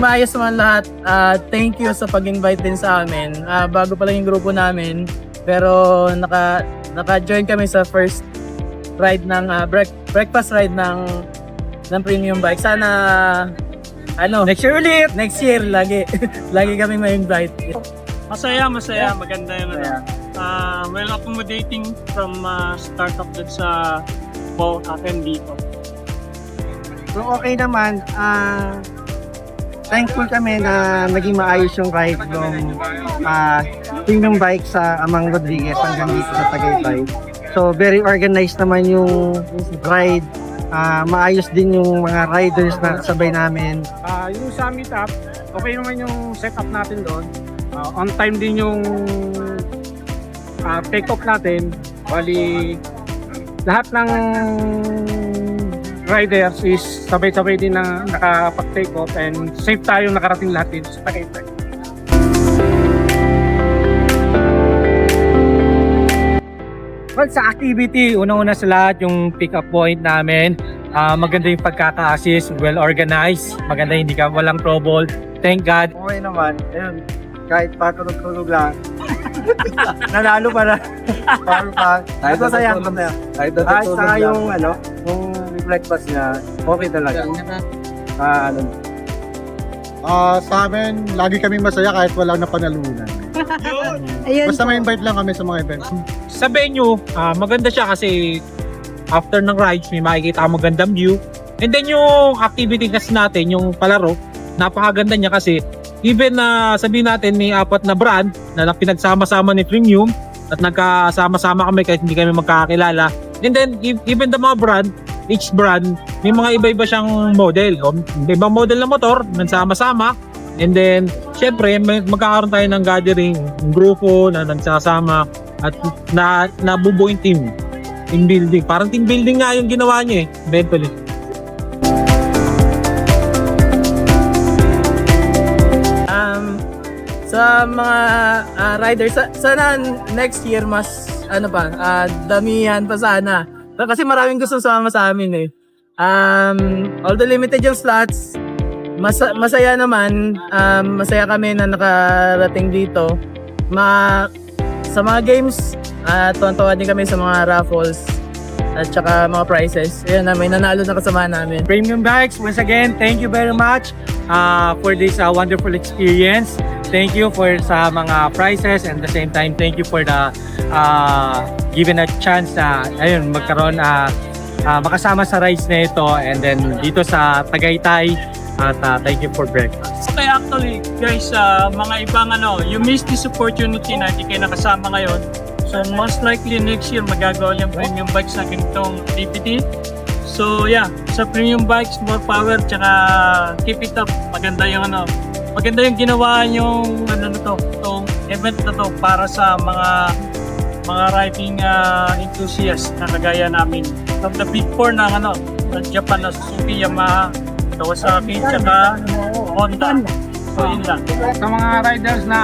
maayos naman lahat. Ah, thank you sa pag-invite din sa amin. Ah, bago pa lang yung grupo namin. Pero naka naka-join kami sa first ride ng ah, break- breakfast ride ng ng premium bike. Sana ano, next year ulit. Next year lagi lagi kami ma-invite. Masaya, masaya. Maganda yung ano. Ah, well accommodating from uh, startup dun sa po akin dito. So okay naman, ah thankful kami na naging maayos yung ride ng ah premium bike sa Amang Rodriguez hanggang dito sa Tagaytay. So very organized naman yung ride. Ah maayos din yung mga riders na kasabay namin. Ah, yung sa meetup, okay naman yung setup natin doon. Ah, on time din yung ah, take off natin. Bali, lahat ng riders is sabay-sabay din na nakapag-take off and safe tayong nakarating lahat dito sa Tagaytay. Well, sa activity, unang-una sa lahat yung pick-up point namin. Ah, maganda yung pagkaka-assist, well-organized, maganda hindi ka walang trouble. Thank God. Okay naman. Ayun, kahit patulog-tulog lang. Nanalo pa na. Paano pa? Kahit masaya. masaya. Kahit Kahit saka yung ano, breakfast niya, okay talaga. Ah, ano, Ah, sa amin, lagi kami masaya kahit walang napanalunan. Basta may invite lang kami sa mga events. Sa venue, ah, maganda siya kasi after ng rides, may makikita ka magandang view. And then yung activity kasi natin, yung palaro, napakaganda niya kasi even na sabihin natin may apat na brand na pinagsama-sama ni Premium at nagkasama-sama kami kahit hindi kami magkakilala. And then e- even the mga brand, each brand, may mga iba-iba siyang model. O, ibang model na motor, nagsama-sama. And then, syempre, may, magkakaroon tayo ng gathering, ng grupo na nagsasama at na nabubuo yung team. Team building. Parang team building nga yung ginawa niya eh, eventually. Um, sa mga ah, riders, sa- sana next year mas ano pa, ah, damihan pa sana. Kasi maraming gusto sumama sa amin eh. Um, although limited yung slots, masa- masaya naman, um, masaya kami na nakarating dito. Ma sa mga games, uh, tuwan-tuwa din kami sa mga raffles at saka mga prizes. Ayun na, may nanalo na kasama namin. Premium Bikes, once again, thank you very much uh, for this uh, wonderful experience. Thank you for sa mga prizes and the same time, thank you for the uh, given a chance na ayun, magkaroon uh, uh, makasama sa rides na ito and then dito sa Tagaytay at uh, thank you for breakfast. Okay, actually, guys, uh, mga ibang ano, you miss this opportunity na hindi kayo nakasama ngayon. So, most likely next year magagawa yung premium bikes na ganitong activity. So, yeah, sa premium bikes, more power, tsaka keep it up. Maganda yung ano, maganda yung ginawa yung ano na to, itong event na to para sa mga mga riding uh, enthusiasts na kagaya namin. From the big four ng ano, ng Japan na Suzuki, Yamaha, Kawasaki, tsaka Honda. So, yun lang. Sa mga riders na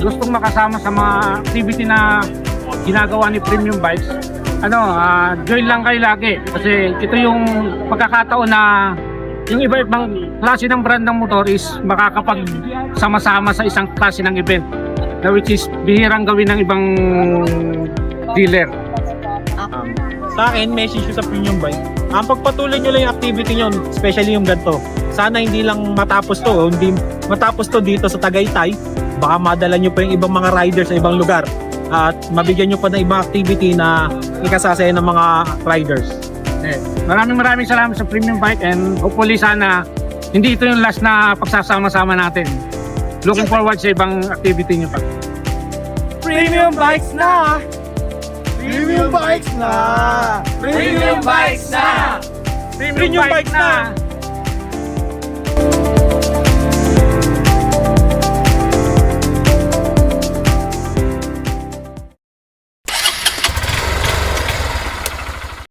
gustong makasama sa mga activity na ginagawa ni Premium Bikes, ano, ah, join lang kayo lagi kasi ito yung pagkakataon na yung iba-ibang klase ng brand ng motor is makakapag sama-sama sa isang klase ng event na which is bihirang gawin ng ibang dealer. Sa akin, message ko sa premium bike. Ang pagpatuloy nyo lang yung activity nyo, especially yung ganito. Sana hindi lang matapos to, hindi matapos to dito sa Tagaytay. Baka madala nyo pa yung ibang mga riders sa ibang lugar. At mabigyan nyo pa ng ibang activity na ikasasaya ng mga riders. Eh, maraming maraming salamat sa Premium Bike and hopefully sana hindi ito yung last na pagsasama-sama natin. Looking forward sa ibang activity nyo pa. Premium bikes na! Premium bikes na! Premium bikes na! Premium, Bike na!